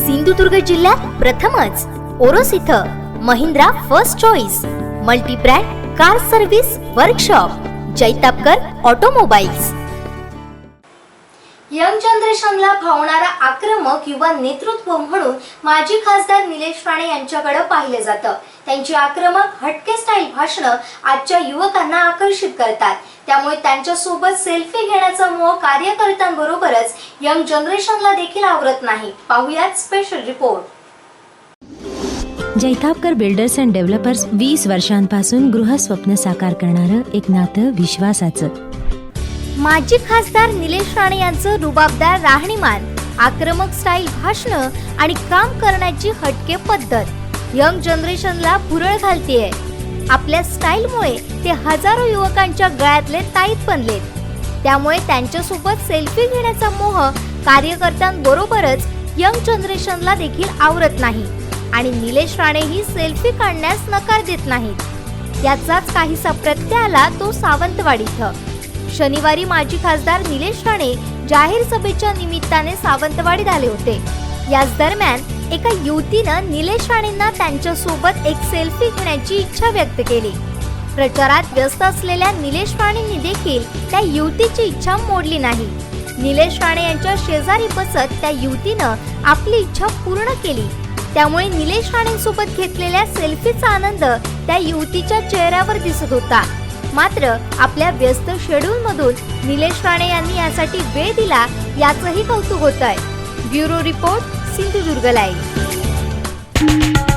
सिंधुदुर्ग जिल्ह्यात प्रथमच ओरोस इथं Mahindra first choice multibrand car service workshop Jaitapkar automobiles. Young जनरेशनला भावणारा आक्रमक युवा नेतृत्व म्हणून माजी खासदार निलेश राणे यांच्याकडे पाहिलं जातं. त्यांची आक्रमक हटके स्टाईल भाषणं आजच्या युवकांना आकर्षित करतात. त्यामुळे त्यांच्यासोबत सेल्फी घेण्याचा मोह कार्यकर्त्यांबरोबरच यंग जनरेशनला देखील आवरत नाही. पाहुयात special report Jaitapkar builders and developers वीस वर्षांपासून गृहस्वप्न साकार करणारं एक नातं विश्वासाचं. माजी खासदार निलेश राणे यांचं रुबाबदार राहणीमान आक्रमक स्टाईल भाषण आणि काम करण्याची हटके पद्धत. यंग जनरेशनला भुरळ घालतीये. आपल्या स्टाईलमुळे ते हजारो युवकांच्या गळ्यातले ताईत बनलेत. त्यामुळे त्यांच्यासोबत सेल्फी घेण्याचा मोह कार्यकर्त्यांबरोबरच यंग जनरेशनला देखील आवरत नाही. आणि निलेश राणे ही सेल्फी काढण्यास नकार देत नाहीत. याचाच काहीसा प्रत्यय आला तो सावंतवाडी इथं शनिवारी माजी खासदार निलेश राणे जाहीर सभेच्या निमित्ताने सावंतवाडीत आले होते. याच दरम्यान एका युवतीनं निलेश राणेंना त्यांच्यासोबत एक सेल्फी घेण्याची इच्छा व्यक्त केली. प्रचारात व्यस्त असलेल्या निलेश राणेंनी देखील त्या युवतीची इच्छा मोडली नाही. निलेश राणे यांच्या शेजारी बसत त्या युवतीनं आपली इच्छा पूर्ण केली. त्यामुळे निलेश राणेंसोबत घेतलेल्या सेल्फीचा आनंद त्या युवतीच्या चेहऱ्यावर दिसत होता. मात्र आपल्या व्यस्त शेड्यूल मधून निलेश राणे यांनी यासाठी वेळ दिला याचंही कौतुक होत आहे ब्युरो रिपोर्ट सिंधुदुर्ग लाईव्ह